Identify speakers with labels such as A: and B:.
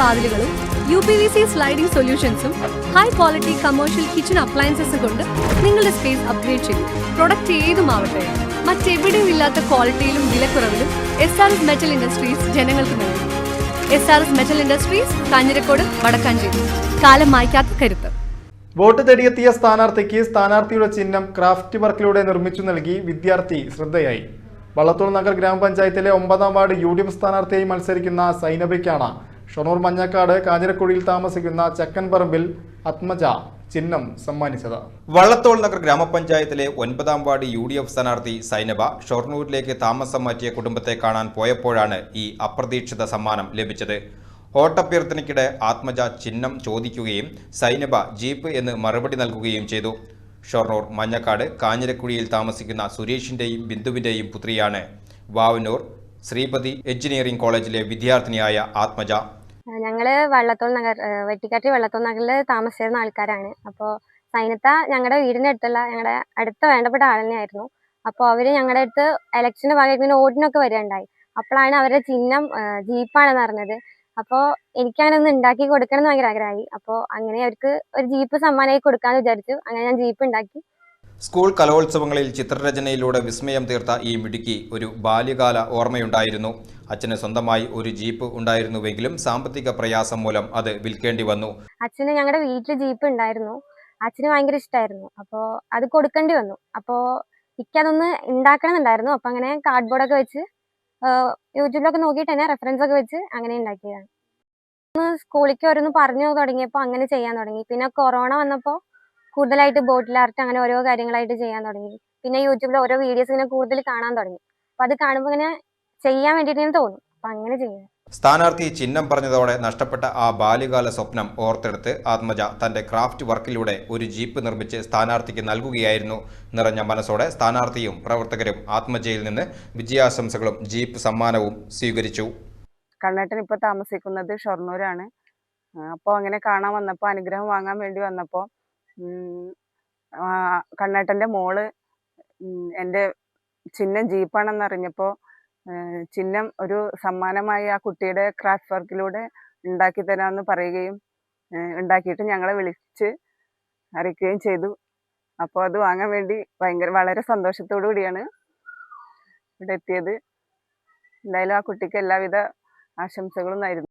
A: വാതിലുകളും U P V C sliding സൊല്യൂഷൻസും high quality commercial kitchen appliances കൊണ്ട് നിങ്ങളുടെ space upgrade ചെയ്യും പ്രൊഡക്റ്റ് ഏതുമാവട്ടെ മറ്റെവിടെയും ഇല്ലാത്ത ക്വാളിറ്റിയിലും വിലക്കുറവിലും S R S metal industries ജനങ്ങൾക്ക് നൽകും. S R S metal industries Kanjirakode Vadakkanchery. കാലം മായ്ക്കാത്ത കരുത്ത്.
B: വോട്ട് തേടിയെത്തിയ സ്ഥാനാർത്ഥിക്ക് സ്ഥാനാർത്ഥിയുടെ ചിഹ്നം ക്രാഫ്റ്റ് വർക്കിലൂടെ നിർമ്മിച്ചു നൽകി വിദ്യാർത്ഥി ശ്രദ്ധയായി. വള്ളത്തോൾ നഗർ ഗ്രാമപഞ്ചായത്തിലെ ഒമ്പതാം വാർഡ് യു ഡി എഫ് സ്ഥാനാർത്ഥിയായി മത്സരിക്കുന്ന സൈനബയ്ക്കാണ് ഷൊർണൂർ മഞ്ഞക്കാട് കാഞ്ഞിരക്കുഴിയിൽ താമസിക്കുന്ന ചക്കൻപറമ്പിൽ ആത്മജ ചിഹ്നം സമ്മാനിച്ചത്.
C: വള്ളത്തോൾ നഗർ ഗ്രാമപഞ്ചായത്തിലെ ഒൻപതാം വാർഡ് യു ഡി എഫ് സ്ഥാനാർത്ഥി സൈനബ ഷൊർണൂരിലേക്ക് താമസം മാറ്റിയ കുടുംബത്തെ കാണാൻ പോയപ്പോഴാണ് ഈ അപ്രതീക്ഷിത സമ്മാനം ലഭിച്ചത്. ഓട്ടഭ്യർത്ഥനയ്ക്കിടെ ആത്മജ ചിഹ്നം ചോദിക്കുകയും സൈനബ ജീപ്പ് എന്ന് മറുപടി നൽകുകയും ചെയ്തു. ഷൊർണൂർ മഞ്ഞക്കാട് കാഞ്ഞിരക്കുഴിയിൽ താമസിക്കുന്ന സുരേഷിന്റെയും ബിന്ദുവിന്റെയും പുത്രിയാണ് വാവനൂർ ശ്രീപതി എഞ്ചിനീയറിംഗ് കോളേജിലെ വിദ്യാർത്ഥിനിയായ ആത്മജ.
D: ഞങ്ങൾ വള്ളത്തോൾ നഗർ വെട്ടിക്കാട്ടി വള്ളത്തോൾ നഗറിൽ താമസിച്ചിരുന്ന ആൾക്കാരാണ്. അപ്പോൾ സൈനത്ത ഞങ്ങളുടെ വീടിന്റെ അടുത്തുള്ള ഞങ്ങളുടെ അടുത്ത വേണ്ടപ്പെട്ട ആൾ തന്നെയായിരുന്നു. അപ്പോൾ അവർ ഞങ്ങളുടെ അടുത്ത് ഇലക്ഷന്റെ ഭാഗമായിട്ട് ഇങ്ങനെ ഓടിനൊക്കെ വരികയുണ്ടായി. അപ്പോഴാണ് അവരുടെ ചിഹ്നം ജീപ്പാണെന്ന് പറഞ്ഞത് അപ്പോൾ എനിക്കങ്ങനെ ഒന്ന് ഉണ്ടാക്കി കൊടുക്കണം എന്ന് ഭയങ്കര ആഗ്രഹമായി. അപ്പോൾ അങ്ങനെ അവർക്ക് ഒരു ജീപ്പ് സമ്മാനമായി കൊടുക്കാമെന്ന് വിചാരിച്ചു. അങ്ങനെ ഞാൻ ജീപ്പ് ഉണ്ടാക്കി.
C: സ്കൂൾ കലോത്സവങ്ങളിൽ ചിത്രരചനയിലൂടെ വിസ്മയം തീർത്ത ഈ മിടുക്കി ഒരു ബാല്യകാല ഓർമ്മയുണ്ടായിരുന്നു. അച്ഛന് സ്വന്തമായി ഒരു ജീപ്പ് ഉണ്ടായിരുന്നുവെങ്കിലും സാമ്പത്തിക പ്രയാസം മൂലം അത് വിൽക്കേണ്ടി വന്നു.
D: അച്ഛന് ഞങ്ങളുടെ വീട്ടിൽ ജീപ്പ് ഉണ്ടായിരുന്നു. അച്ഛന് ഭയങ്കര ഇഷ്ടമായിരുന്നു അപ്പോൾ അത് കൊടുക്കേണ്ടി വന്നു. അപ്പോൾ എനിക്കതൊന്ന് ഉണ്ടാക്കണമെന്നുണ്ടായിരുന്നു അപ്പോൾ അങ്ങനെ കാർഡ്ബോർഡൊക്കെ വെച്ച് യൂട്യൂബിലൊക്കെ നോക്കിയിട്ട് തന്നെ റെഫറൻസ് ഒക്കെ വെച്ച് അങ്ങനെ ഉണ്ടാക്കിയതാണ് സ്കൂളിലേക്ക് ഓരോന്ന് പറഞ്ഞു തുടങ്ങിയപ്പോൾ അങ്ങനെ ചെയ്യാൻ തുടങ്ങി. പിന്നെ കൊറോണ വന്നപ്പോൾ കൂടുതലായിട്ട് ബോട്ടിൽ ആർട്ട് അങ്ങനെ ഓരോ കാര്യങ്ങളായിട്ട് ചെയ്യാൻ തുടങ്ങി. പിന്നെ യൂട്യൂബിൽ ഓരോ വീഡിയോസ് ഇങ്ങനെ കൂടുതൽ കാണാൻ തുടങ്ങി. അപ്പോൾ അത് കാണുമ്പോൾ ഇങ്ങനെ ചെയ്യാൻ വേണ്ടിയിട്ട് ഇങ്ങനെ തോന്നും. അപ്പം അങ്ങനെ ചെയ്യാം.
C: സ്ഥാനാർത്ഥി ചിഹ്നം പറഞ്ഞതോടെ നഷ്ടപ്പെട്ട ആ ബാല്യകാല സ്വപ്നം ഓർത്തെടുത്ത് ആത്മജ തന്റെ ക്രാഫ്റ്റ് വർക്കിലൂടെ ഒരു ജീപ്പ് നിർമ്മിച്ച് സ്ഥാനാർത്ഥിക്ക് നൽകുകയായിരുന്നു. നിറഞ്ഞ മനസ്സോടെ സ്ഥാനാർത്ഥിയും പ്രവർത്തകരും ആത്മജയിൽ നിന്ന് വിജയാശംസകളും ജീപ്പ് സമ്മാനവും സ്വീകരിച്ചു.
E: കണ്ണേട്ടൻ ഇപ്പോൾ താമസിക്കുന്നത് ഷൊർണൂരാണ്. അപ്പോൾ അങ്ങനെ കാണാൻ വന്നപ്പോൾ അനുഗ്രഹം വാങ്ങാൻ വേണ്ടി വന്നപ്പോൾ കണ്ണേട്ടന്റെ മോൾ എന്റെ ചിഹ്നം ജീപ്പാണെന്ന് അറിഞ്ഞപ്പോൾ ചിഹ്നം ഒരു സമ്മാനമായി ആ കുട്ടിയുടെ ക്രാഫ്റ്റ് വർക്കിലൂടെ ഉണ്ടാക്കി തരാമെന്ന് പറയുകയും ഉണ്ടാക്കിയിട്ട് ഞങ്ങളെ വിളിച്ച് അറിയിക്കുകയും ചെയ്തു. അപ്പോൾ അത് വാങ്ങാൻ വേണ്ടി ഭയങ്കര വളരെ സന്തോഷത്തോടു കൂടിയാണ് ഇവിടെ എത്തിയത്. എന്തായാലും ആ കുട്ടിക്ക് എല്ലാവിധ ആശംസകളും നേരുന്നു.